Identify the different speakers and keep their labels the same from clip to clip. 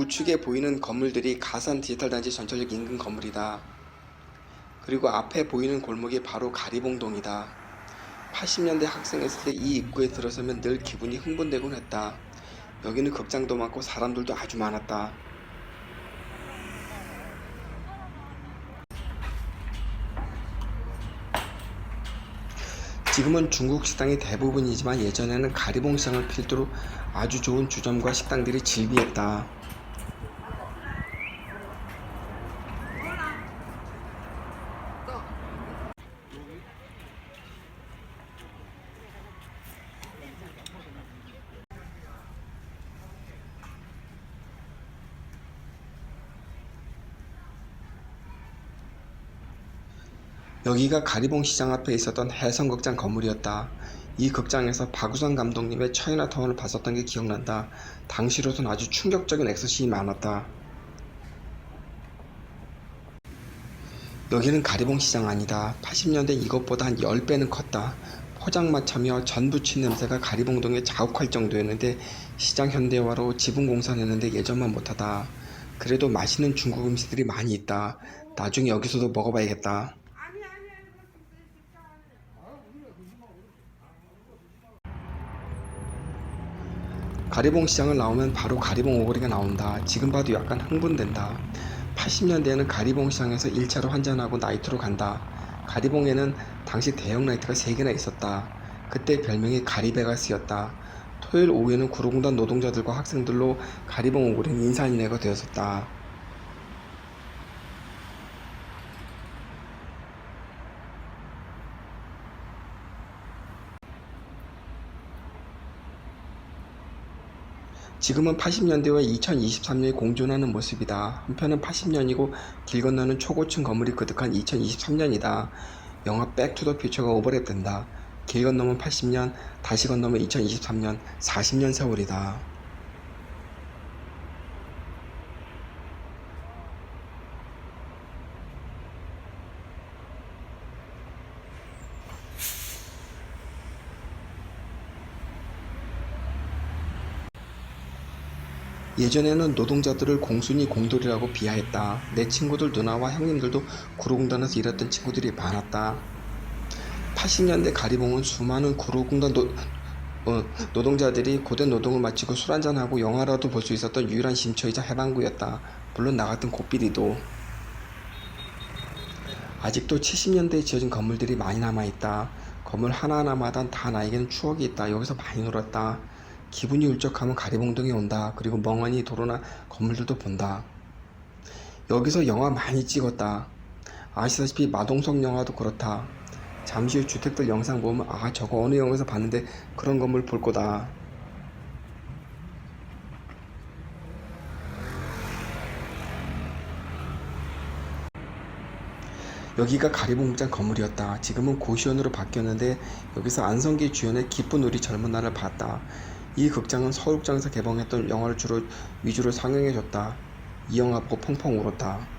Speaker 1: 우측에 보이는 건물들이 가산 디지털 단지 전철역 인근 건물이다. 그리고 앞에 보이는 골목이 바로 가리봉동이다. 80년대 학생했을 때 이 입구에 들어서면 늘 기분이 흥분되곤 했다. 여기는 극장도 많고 사람들도 아주 많았다. 지금은 중국 식당이 대부분이지만 예전에는 가리봉 시장을 필두로 아주 좋은 주점과 식당들이 즐비했다. 여기가 가리봉 시장 앞에 있었던 해성극장 건물이었다. 이 극장에서 박우선 감독님의 차이나타운을 봤었던 게 기억난다. 당시로선 아주 충격적인 액션이 많았다. 여기는 가리봉 시장 아니다. 80년대 이것보다 한 10배는 컸다. 포장마차며 전 부친 냄새가 가리봉동에 자욱할 정도였는데 시장 현대화로 지붕 공사했는데 예전만 못하다. 그래도 맛있는 중국 음식들이 많이 있다. 나중에 여기서도 먹어봐야겠다. 가리봉 시장을 나오면 바로 가리봉 오거리가 나온다. 지금 봐도 약간 흥분된다. 80년대에는 가리봉 시장에서 1차로 환전하고 나이트로 간다. 가리봉에는 당시 대형 나이트가 3개나 있었다. 그때 별명이 가리베가스였다. 토요일 오후에는 구로공단 노동자들과 학생들로 가리봉 오거리는 인산인해가 되었었다. 지금은 80년대와 2023년이 공존하는 모습이다. 한편은 80년이고 길 건너는 초고층 건물이 그득한 2023년이다. 영화 백투더 퓨처가 오버랩된다. 길 건너면 80년, 다시 건너면 2023년, 40년 세월이다. 예전에는 노동자들을 공순이 공돌이라고 비하했다. 내 친구들 누나와 형님들도 구로공단에서 일했던 친구들이 많았다. 80년대 가리봉은 수많은 구로공단 노, 어, 노동자들이 고된 노동을 마치고 술 한잔하고 영화라도 볼 수 있었던 유일한 쉼터이자 해방구였다. 물론 나 같은 고삐리도. 아직도 70년대에 지어진 건물들이 많이 남아있다. 건물 하나하나마다 다 나에게는 추억이 있다. 여기서 많이 놀았다. 기분이 울적하면 가리봉동에 온다. 그리고 멍하니 도로나 건물들도 본다. 여기서 영화 많이 찍었다. 아시다시피 마동석 영화도 그렇다. 잠시 후 주택들 영상 보면 아 저거 어느 영화에서 봤는데 그런 건물 볼 거다. 여기가 가리봉장 건물이었다. 지금은 고시원으로 바뀌었는데 여기서 안성기 주연의 기쁜 우리 젊은 날을 봤다. 이 극장은 서울극장에서 개봉했던 영화를 주로 위주로 상영해줬다. 이 영화 보고 펑펑 울었다.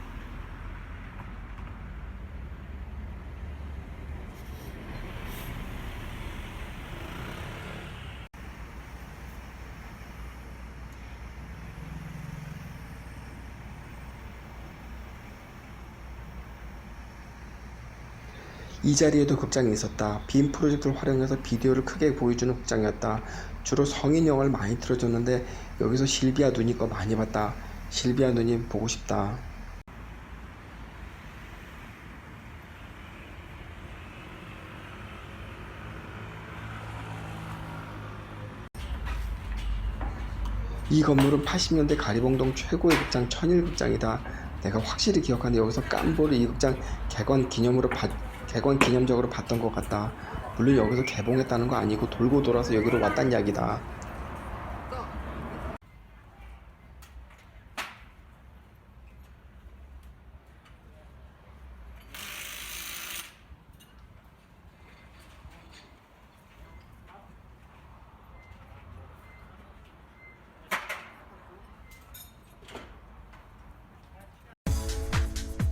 Speaker 1: 이 자리에도 극장이 있었다. 빔 프로젝트를 활용해서 비디오를 크게 보여주는 극장이었다. 주로 성인 영화를 많이 틀어줬는데 여기서 실비아 누님 거 많이 봤다. 실비아 누님 보고 싶다. 이 건물은 80년대 가리봉동 최고의 극장 천일극장이다. 내가 확실히 기억하는데 여기서 깜보를 이 극장 개관 기념으로 봐- 개관 기념적으로 봤던 것 같다. 물론 여기서 개봉했다는 거 아니고 돌고 돌아서 여기로 왔단 이야기다.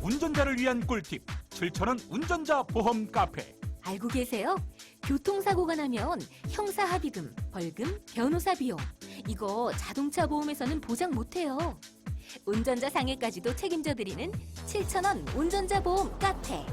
Speaker 2: 운전자를 위한 꿀팁 7,000원 운전자 보험 카페
Speaker 3: 알고 계세요? 교통사고가 나면 형사 합의금, 벌금, 변호사 비용 이거 자동차 보험에서는 보장 못해요. 운전자 상해까지도 책임져 드리는 7,000원 운전자 보험 카페.